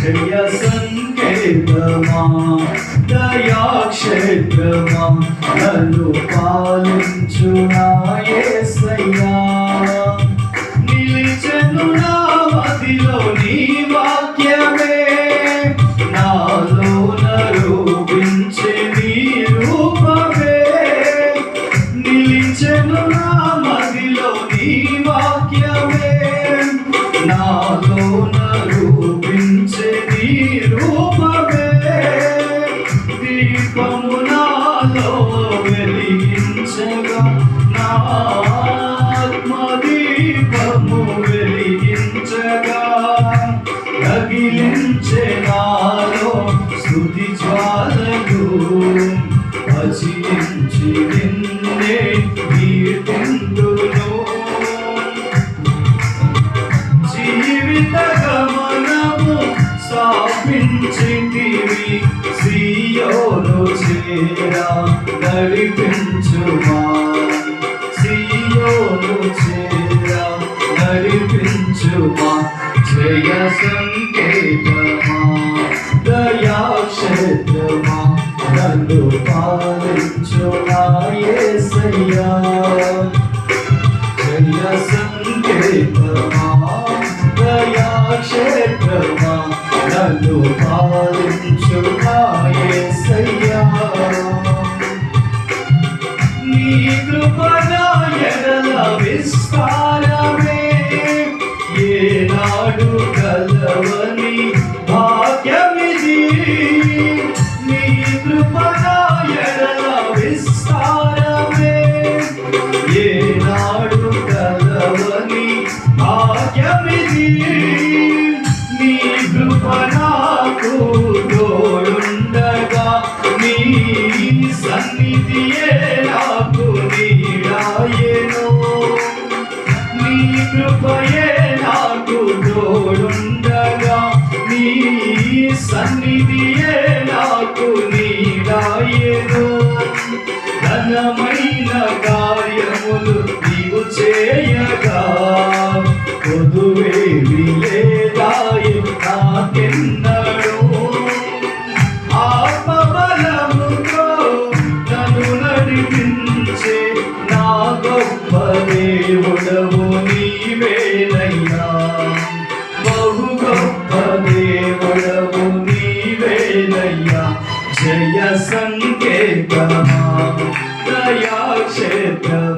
జయ సంకేతమా దయాక్షేత్రమా నన్ను పాలించు నా యేసయ్యా భజించి నిన్నే కీర్తింతును జీవిత గమనము స్థాపించితివి సియోను చేరా నడిపించుమా. సియోను చేరా నడిపించుమా. జయ యేసయ్యా జయ సంకేతమా దయాక్షేత్రమా నన్ను పాలించు నీ కృపయే నాకు తోడుండగా. నీ సన్నిధియే నాకు నీడాయెను ఘనమైన కార్యములు నీవు చేయగా. పొదువే విలే దయాక్షేత్రమా నన్ను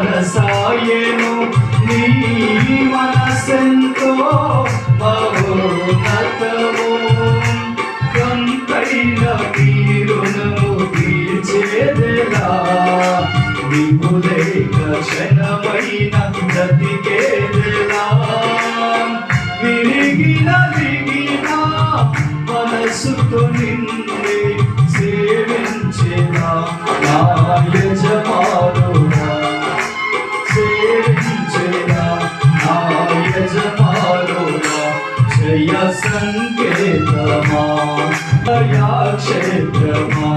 మనసాయను నీ మనసెంతో మహోన్నతము కంపైన తీరును తీర్చేదెలా విపులేక క్షణమైన బ్రతికేదెలా మనసుతో నిన్నే సేవించేదా నా యజమానుడా. సేవించేదా నా యజమానుడా. జయ సంకేతమా క్షేత్రమా